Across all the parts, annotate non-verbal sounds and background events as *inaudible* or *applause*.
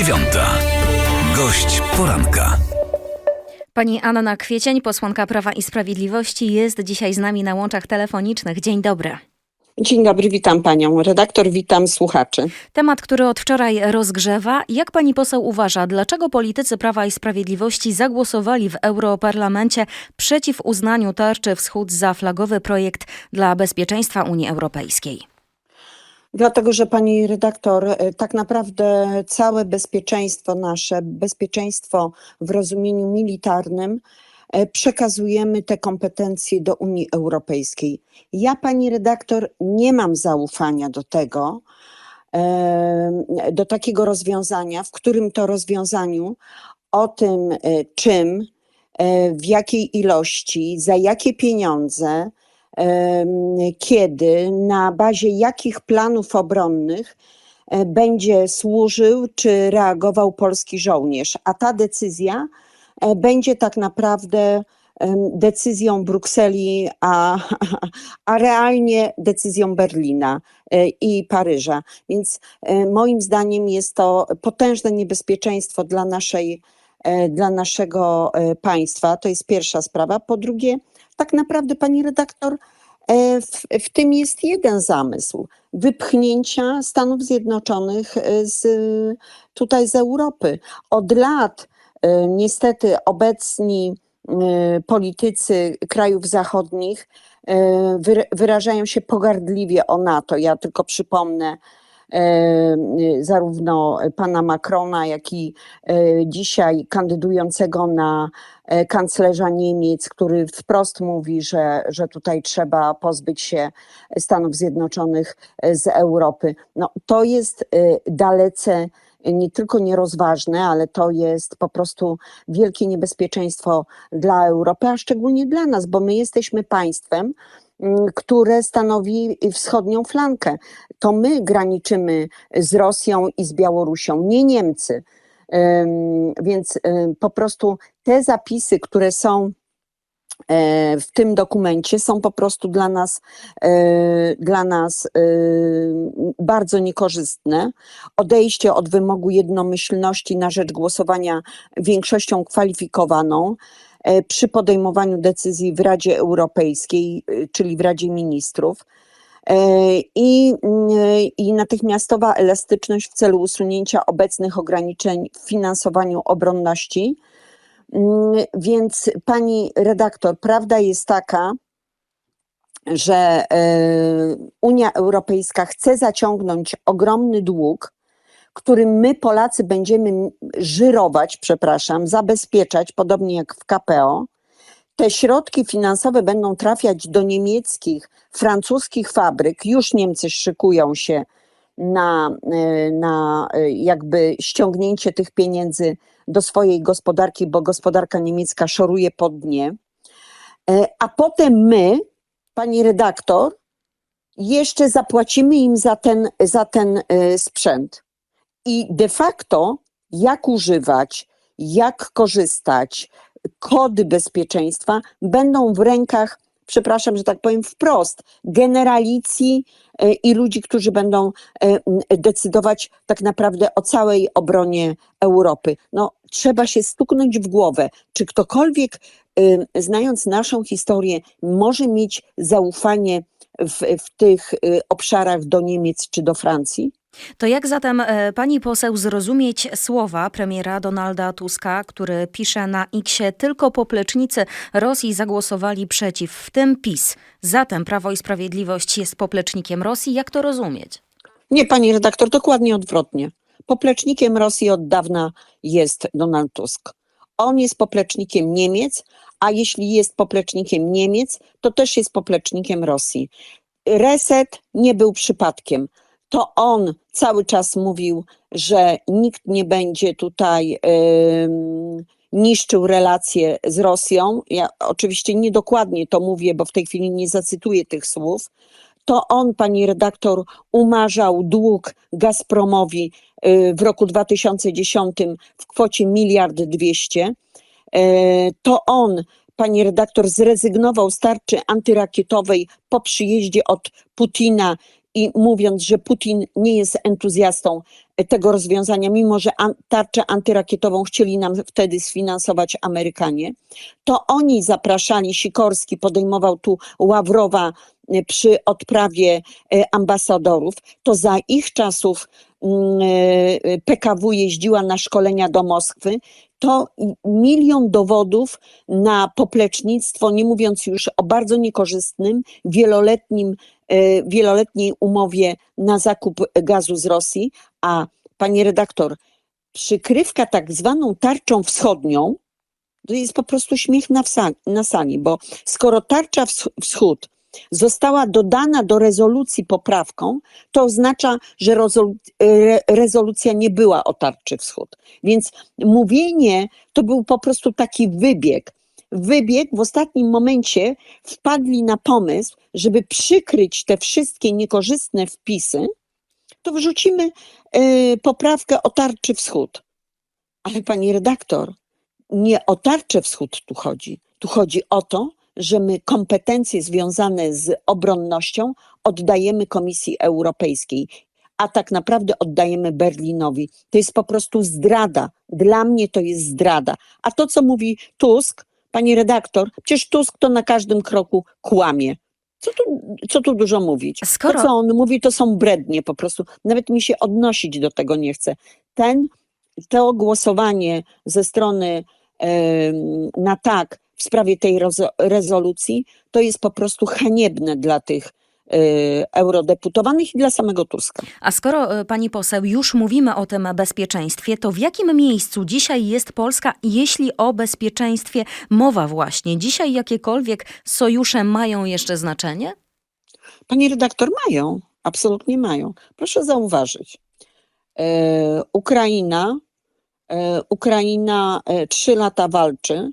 dziewiąta. Gość poranka. Pani Anna Kwiecień, posłanka Prawa i Sprawiedliwości, jest dzisiaj z nami na łączach telefonicznych. Dzień dobry. Dzień dobry, witam panią redaktor, witam słuchaczy. Temat, który od wczoraj rozgrzewa. Jak pani poseł uważa, dlaczego politycy Prawa i Sprawiedliwości zagłosowali w Europarlamencie przeciw uznaniu tarczy wschód za flagowy projekt dla bezpieczeństwa Unii Europejskiej? Dlatego, że pani redaktor, e, tak naprawdę całe bezpieczeństwo nasze, bezpieczeństwo w rozumieniu militarnym, e, przekazujemy te kompetencje do Unii Europejskiej. Ja, pani redaktor, nie mam zaufania do tego, e, do takiego rozwiązania, w którym to rozwiązaniu o tym, czym, w jakiej ilości, za jakie pieniądze, kiedy, na bazie jakich planów obronnych e, będzie służył czy reagował polski żołnierz. A ta decyzja e, będzie tak naprawdę decyzją Brukseli, a, a realnie decyzją Berlina e, i Paryża. Więc moim zdaniem jest to potężne niebezpieczeństwo dla naszej dla naszego państwa. To jest pierwsza sprawa. Po drugie, tak naprawdę, pani redaktor, e, w, w tym jest jeden zamysł: wypchnięcia Stanów Zjednoczonych e, z, tutaj z Europy. Od lat e, niestety obecni politycy krajów zachodnich wyra- wyrażają się pogardliwie o NATO. Ja tylko przypomnę zarówno pana Macrona, jak i e, dzisiaj kandydującego na e, kanclerza Niemiec, który wprost mówi, że, że tutaj trzeba pozbyć się Stanów Zjednoczonych e, z Europy. No, to jest e, dalece nie tylko nierozważne, ale to jest po prostu wielkie niebezpieczeństwo dla Europy, a szczególnie dla nas, bo my jesteśmy państwem, mm, które stanowi wschodnią flankę. To my graniczymy z Rosją i z Białorusią, nie Niemcy. Więc po prostu te zapisy, które są w tym dokumencie są po prostu dla nas, e, dla nas e, bardzo niekorzystne. Odejście od wymogu jednomyślności na rzecz głosowania większością kwalifikowaną e, przy podejmowaniu decyzji w Radzie Europejskiej, e, czyli w Radzie Ministrów. E, I, I natychmiastowa elastyczność w celu usunięcia obecnych ograniczeń w finansowaniu obronności. Mm, Więc pani redaktor, prawda jest taka, że e, Unia Europejska chce zaciągnąć ogromny dług, który my Polacy będziemy żyrować, przepraszam, zabezpieczać, podobnie jak w KPO. Te środki finansowe będą trafiać do niemieckich, francuskich fabryk. Już Niemcy szykują się na, e, na e, jakby ściągnięcie tych pieniędzy do swojej gospodarki, bo gospodarka niemiecka szoruje po dnie. E, A potem my, pani redaktor, jeszcze zapłacimy im za ten, za ten sprzęt. I de facto, jak używać, jak korzystać, kody bezpieczeństwa będą w rękach, przepraszam, że tak powiem wprost, generalicji e, i ludzi, którzy będą e, decydować tak naprawdę o całej obronie Europy. No, trzeba się stuknąć w głowę, czy ktokolwiek, y, znając naszą historię, może mieć zaufanie w, w tych obszarach do Niemiec czy do Francji? To jak zatem e, pani poseł zrozumieć słowa premiera Donalda Tuska, który pisze na X tylko poplecznicy Rosji zagłosowali przeciw, w tym PiS. Zatem Prawo i Sprawiedliwość jest poplecznikiem Rosji. Jak to rozumieć? Nie, pani redaktor, dokładnie odwrotnie. Poplecznikiem Rosji od dawna jest Donald Tusk. On jest poplecznikiem Niemiec, a jeśli jest poplecznikiem Niemiec, to też jest poplecznikiem Rosji. Reset nie był przypadkiem. To on cały czas mówił, że nikt nie będzie tutaj niszczył relacje z Rosją. Ja oczywiście niedokładnie to mówię, bo w tej chwili nie zacytuję tych słów. To on, pani redaktor, umarzał dług Gazpromowi y, w roku 2010 w kwocie miliard dwieście. E, To on, pani redaktor, zrezygnował z tarczy antyrakietowej po przyjeździe od Putina i mówiąc, że Putin nie jest entuzjastą e, tego rozwiązania, mimo że tarczę antyrakietową chcieli nam wtedy sfinansować Amerykanie, to oni zapraszali, Sikorski podejmował tu Ławrowa e, przy odprawie e, ambasadorów, to za ich czasów mm, PKW jeździła na szkolenia do Moskwy, to milion dowodów na poplecznictwo, nie mówiąc już o bardzo niekorzystnym, wieloletnim, e, wieloletniej umowie na zakup gazu z Rosji, a pani redaktor, przykrywka tak zwaną tarczą wschodnią, to jest po prostu śmiech na, na sali, bo skoro tarcza wsch- wschód została dodana do rezolucji poprawką, to oznacza, że rezolu- re- rezolucja nie była o tarczy wschód. Więc mówienie to był po prostu taki wybieg. Wybieg w ostatnim momencie wpadli na pomysł, żeby przykryć te wszystkie niekorzystne wpisy, to wrzucimy y, poprawkę o tarczy wschód. Ale pani redaktor, nie o tarczę wschód tu chodzi. Tu chodzi o to, że my kompetencje związane z obronnością oddajemy Komisji Europejskiej, a tak naprawdę oddajemy Berlinowi. To jest po prostu zdrada. Dla mnie to jest zdrada. A to, co mówi Tusk, pani redaktor, przecież Tusk to na każdym kroku kłamie. Co tu, co tu dużo mówić? Skoro- To, co on mówi, to są brednie po prostu. Nawet mi się odnosić do tego nie chce. Ten, to głosowanie ze strony na tak w sprawie tej rezolucji, to jest po prostu haniebne dla tych e, eurodeputowanych i dla samego Tuska. A skoro e, pani poseł już mówimy o tym bezpieczeństwie, to w jakim miejscu dzisiaj jest Polska, jeśli o bezpieczeństwie mowa właśnie? Dzisiaj jakiekolwiek sojusze mają jeszcze znaczenie? Pani redaktor, mają, absolutnie mają. Proszę zauważyć, e, Ukraina, Ukraina trzy lata walczy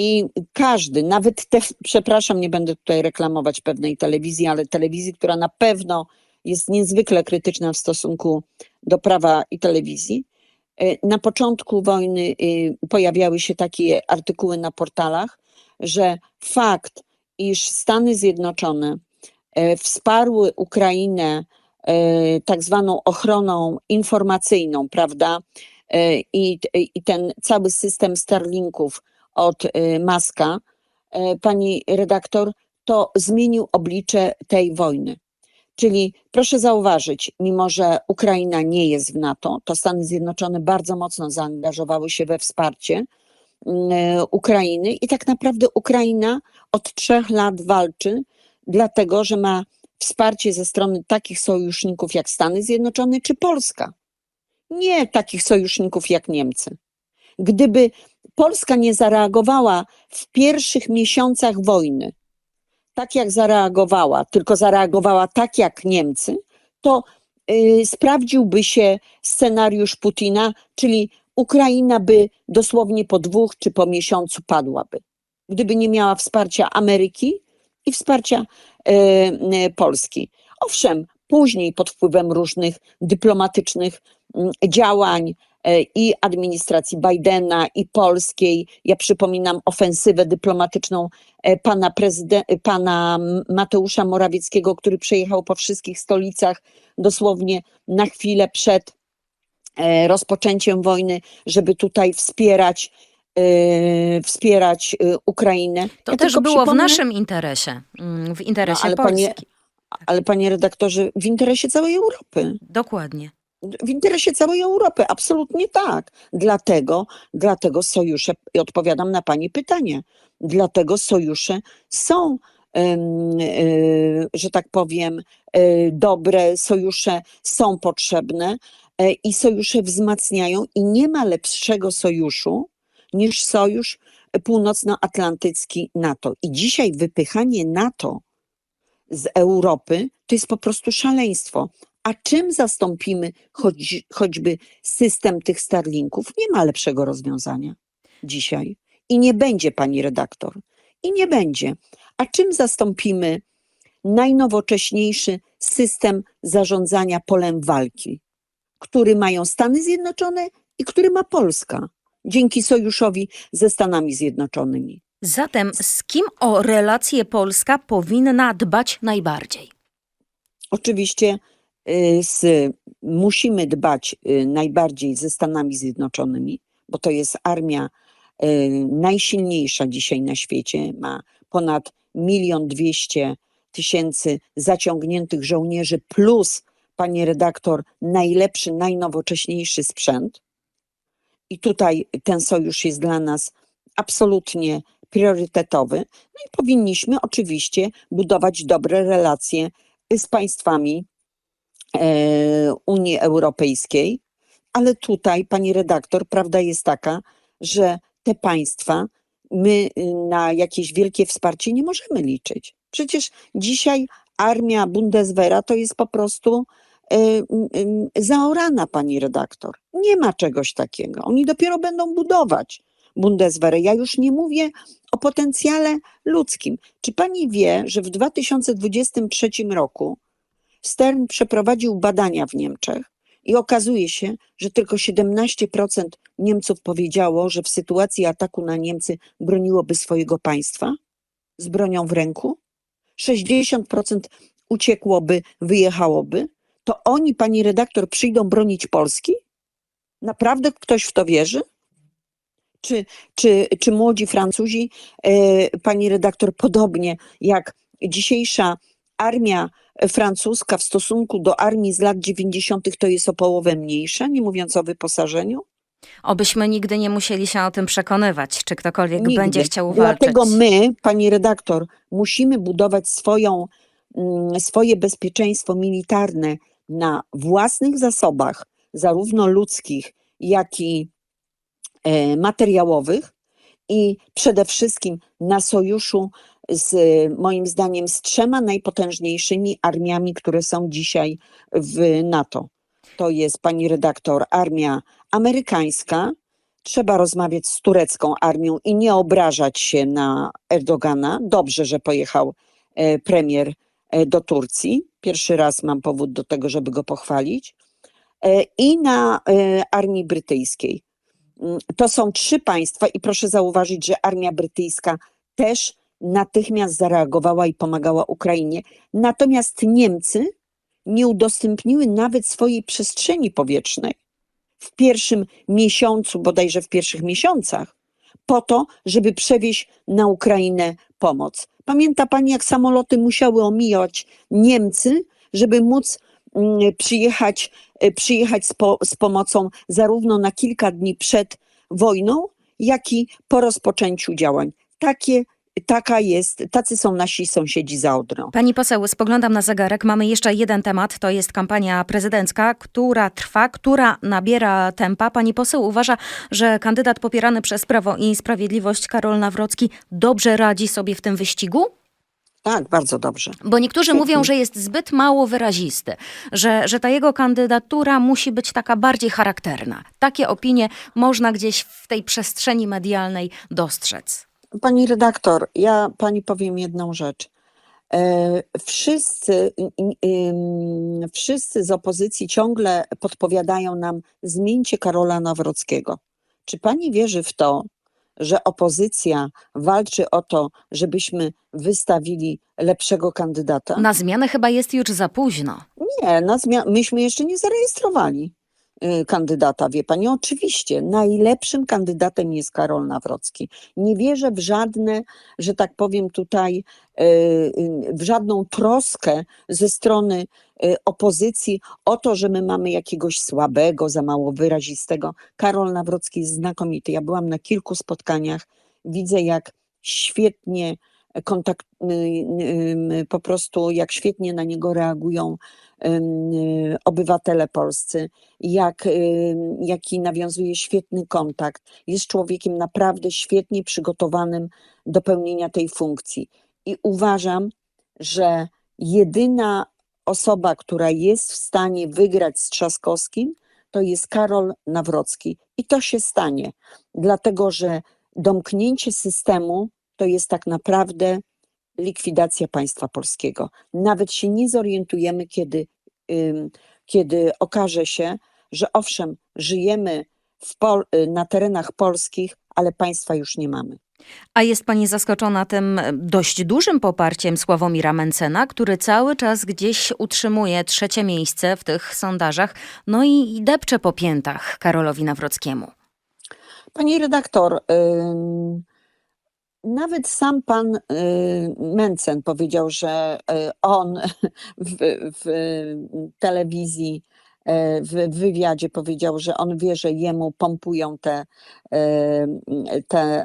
i każdy, nawet te, przepraszam, nie będę tutaj reklamować pewnej telewizji, ale telewizji, która na pewno jest niezwykle krytyczna w stosunku do prawa i telewizji. E, Na początku wojny y, pojawiały się takie artykuły na portalach, że fakt, iż Stany Zjednoczone e, wsparły Ukrainę e, tak zwaną ochroną informacyjną, prawda? I, I ten cały system Starlinków od e, Maska, e, pani redaktor, to zmienił oblicze tej wojny. Czyli proszę zauważyć, mimo że Ukraina nie jest w NATO, to Stany Zjednoczone bardzo mocno zaangażowały się we wsparcie mm, e, Ukrainy i tak naprawdę Ukraina od trzech lat walczy, dlatego że ma wsparcie ze strony takich sojuszników jak Stany Zjednoczone czy Polska. Nie takich sojuszników jak Niemcy. Gdyby Polska nie zareagowała w pierwszych miesiącach wojny, tak jak zareagowała, tylko zareagowała tak jak Niemcy, to y, sprawdziłby się scenariusz Putina, czyli Ukraina by dosłownie po dwóch czy po miesiącu padłaby. Gdyby nie miała wsparcia Ameryki i wsparcia y, y, Polski. Owszem, później pod wpływem różnych dyplomatycznych mm, działań i administracji Bidena i polskiej, ja przypominam ofensywę dyplomatyczną e, pana, prezydent, pana Mateusza Morawieckiego, który przejechał po wszystkich stolicach dosłownie na chwilę przed e, rozpoczęciem wojny, żeby tutaj wspierać, e, wspierać e, Ukrainę. To Ja też było w przypomnę- naszym interesie, mm, w interesie No, ale Polski. panie- Ale panie redaktorze, w interesie całej Europy. Dokładnie. W interesie całej Europy, absolutnie tak. Dlatego, dlatego sojusze, i odpowiadam na Pani pytanie, dlatego sojusze są, e, że tak powiem, e, dobre, sojusze są potrzebne e, i sojusze wzmacniają i nie ma lepszego sojuszu niż sojusz północnoatlantycki NATO. I dzisiaj wypychanie NATO z Europy to jest po prostu szaleństwo. A czym zastąpimy choć, choćby system tych Starlinków? Nie ma lepszego rozwiązania dzisiaj. I nie będzie, pani redaktor. I nie będzie. A czym zastąpimy najnowocześniejszy system zarządzania polem walki, który mają Stany Zjednoczone i który ma Polska dzięki sojuszowi ze Stanami Zjednoczonymi? Zatem z kim o relacje Polska powinna dbać najbardziej? Oczywiście z, musimy dbać y, najbardziej ze Stanami Zjednoczonymi, bo to jest armia y, najsilniejsza dzisiaj na świecie. Ma ponad milion dwieście tysięcy zaciągniętych żołnierzy, plus, pani redaktor, najlepszy, najnowocześniejszy sprzęt. I tutaj ten sojusz jest dla nas absolutnie priorytetowy. No i powinniśmy oczywiście budować dobre relacje z państwami Unii Europejskiej, ale tutaj, pani redaktor, prawda jest taka, że te państwa, my y, na jakieś wielkie wsparcie nie możemy liczyć. Przecież dzisiaj armia Bundeswehra to jest po prostu y, y, zaorana, pani redaktor. Nie ma czegoś takiego. Oni dopiero będą budować Bundeswehrę. Ja już nie mówię o potencjale ludzkim. Czy pani wie, że w 2023 roku Stern przeprowadził badania w Niemczech i okazuje się, że tylko 17% Niemców powiedziało, że w sytuacji ataku na Niemcy broniłoby swojego państwa z bronią w ręku? 60% uciekłoby, wyjechałoby? To oni, pani redaktor, przyjdą bronić Polski? Naprawdę ktoś w to wierzy? Czy, czy, czy młodzi Francuzi, e, pani redaktor, podobnie jak dzisiejsza armia francuska w stosunku do armii z lat 90. to jest o połowę mniejsza, nie mówiąc o wyposażeniu? Obyśmy nigdy nie musieli się o tym przekonywać, czy ktokolwiek Nigdy. będzie chciał walczyć. Dlatego my, pani redaktor, musimy budować swoją, mm, swoje bezpieczeństwo militarne na własnych zasobach, zarówno ludzkich, jak i e, materiałowych i przede wszystkim na sojuszu z moim zdaniem z trzema najpotężniejszymi armiami, które są dzisiaj w NATO. To jest pani redaktor armia amerykańska. Trzeba rozmawiać z turecką armią i nie obrażać się na Erdogana. Dobrze, że pojechał e, premier e, do Turcji. Pierwszy raz mam powód do tego, żeby go pochwalić. E, I na armii brytyjskiej. Mm, To są trzy państwa i proszę zauważyć, że armia brytyjska też natychmiast zareagowała i pomagała Ukrainie. Natomiast Niemcy nie udostępniły nawet swojej przestrzeni powietrznej w pierwszym miesiącu, bodajże w pierwszych miesiącach, po to, żeby przewieźć na Ukrainę pomoc. Pamięta pani, jak samoloty musiały omijać Niemcy, żeby móc mm, przyjechać, e, przyjechać z, po, z pomocą zarówno na kilka dni przed wojną, jak i po rozpoczęciu działań. Takie, taka jest, tacy są nasi sąsiedzi za Odrą. Pani poseł, spoglądam na zegarek. Mamy jeszcze jeden temat, to jest kampania prezydencka, która trwa, która nabiera tempa. Pani poseł uważa, że kandydat popierany przez Prawo i Sprawiedliwość Karol Nawrocki dobrze radzi sobie w tym wyścigu? Tak, bardzo dobrze. Bo niektórzy mówią, że jest zbyt mało wyrazisty, że, że ta jego kandydatura musi być taka bardziej charakterna. Takie opinie można gdzieś w tej przestrzeni medialnej dostrzec. Pani redaktor, ja pani powiem jedną rzecz. E, Wszyscy, wszyscy z opozycji ciągle podpowiadają nam zmieńcie Karola Nawrockiego. Czy pani wierzy w to, że opozycja walczy o to, żebyśmy wystawili lepszego kandydata? Na zmianę chyba jest już za późno. Nie, na myśmy jeszcze nie zarejestrowali kandydata, wie pani. Oczywiście, najlepszym kandydatem jest Karol Nawrocki. Nie wierzę w żadne, że tak powiem tutaj, y, y, w żadną troskę ze strony y, opozycji o to, że my mamy jakiegoś słabego, za mało wyrazistego. Karol Nawrocki jest znakomity. Ja byłam na kilku spotkaniach, widzę jak świetnie kontakt, y, y, po prostu jak świetnie na niego reagują y, obywatele polscy, jak, jaki nawiązuje świetny kontakt. Jest człowiekiem naprawdę świetnie przygotowanym do pełnienia tej funkcji. I uważam, że jedyna osoba, która jest w stanie wygrać z Trzaskowskim, to jest Karol Nawrocki. I to się stanie, dlatego że domknięcie systemu to jest tak naprawdę likwidacja państwa polskiego. Nawet się nie zorientujemy, kiedy, kiedy okaże się, że owszem, żyjemy Pol- na terenach polskich, ale państwa już nie mamy. A jest pani zaskoczona tym dość dużym poparciem Sławomira Mencena, który cały czas gdzieś utrzymuje trzecie miejsce w tych sondażach, no i i depcze po piętach Karolowi Nawrockiemu. Pani redaktor, nawet sam pan y, Mencen powiedział, że y, on *laughs* w, w telewizji, y, w wywiadzie powiedział, że on wie, że jemu pompują te, y, te y,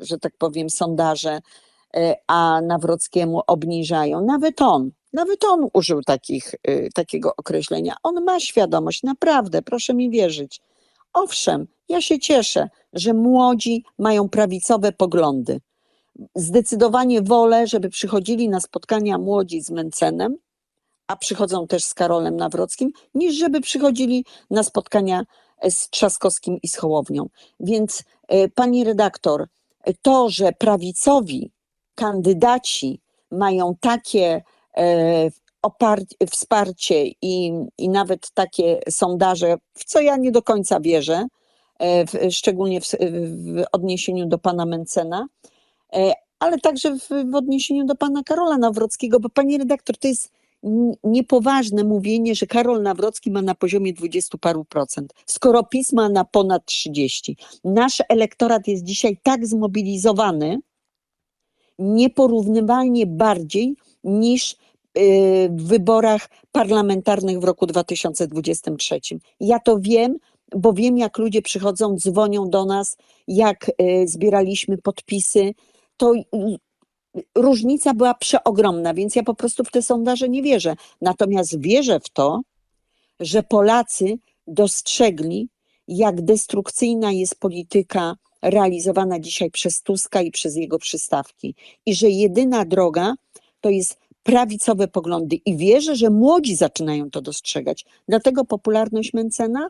że tak powiem, sondaże, a Nawrockiemu obniżają. Nawet on, nawet on użył takich, y, takiego określenia. On ma świadomość, naprawdę, proszę mi wierzyć. Owszem, ja się cieszę, że młodzi mają prawicowe poglądy. Zdecydowanie wolę, żeby przychodzili na spotkania młodzi z Mencenem, a przychodzą też z Karolem Nawrockim, niż żeby przychodzili na spotkania e, z Trzaskowskim i z Hołownią. Więc e, pani redaktor, to, że prawicowi kandydaci mają takie e, wsparcie i, i nawet takie sondaże, w co ja nie do końca wierzę, e, w, szczególnie w, w odniesieniu do pana Mencena, e, ale także w, w odniesieniu do pana Karola Nawrockiego, bo pani redaktor, to jest niepoważne mówienie, że Karol Nawrocki ma na poziomie 20 paru procent, skoro PiS ma na ponad 30. Nasz elektorat jest dzisiaj tak zmobilizowany, nieporównywalnie bardziej niż w wyborach parlamentarnych w roku 2023. Ja to wiem, bo wiem, jak ludzie przychodzą, dzwonią do nas, jak y, zbieraliśmy podpisy. To y, różnica była przeogromna, więc ja po prostu w te sondaże nie wierzę. Natomiast wierzę w to, że Polacy dostrzegli, jak destrukcyjna jest polityka realizowana dzisiaj przez Tuska i przez jego przystawki. I że jedyna droga to jest prawicowe poglądy. I wierzę, że młodzi zaczynają to dostrzegać. Dlatego popularność Mencena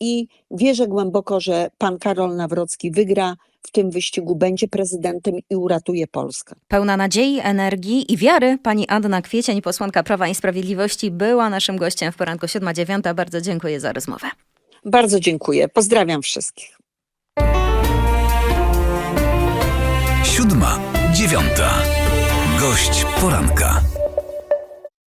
i wierzę głęboko, że pan Karol Nawrocki wygra w tym wyścigu, będzie prezydentem i uratuje Polskę. Pełna nadziei, energii i wiary pani Anna Kwiecień, posłanka Prawa i Sprawiedliwości, była naszym gościem w poranku 7.9. Bardzo dziękuję za rozmowę. Bardzo dziękuję. Pozdrawiam wszystkich. Siódma, dziewiąta. Gość poranka.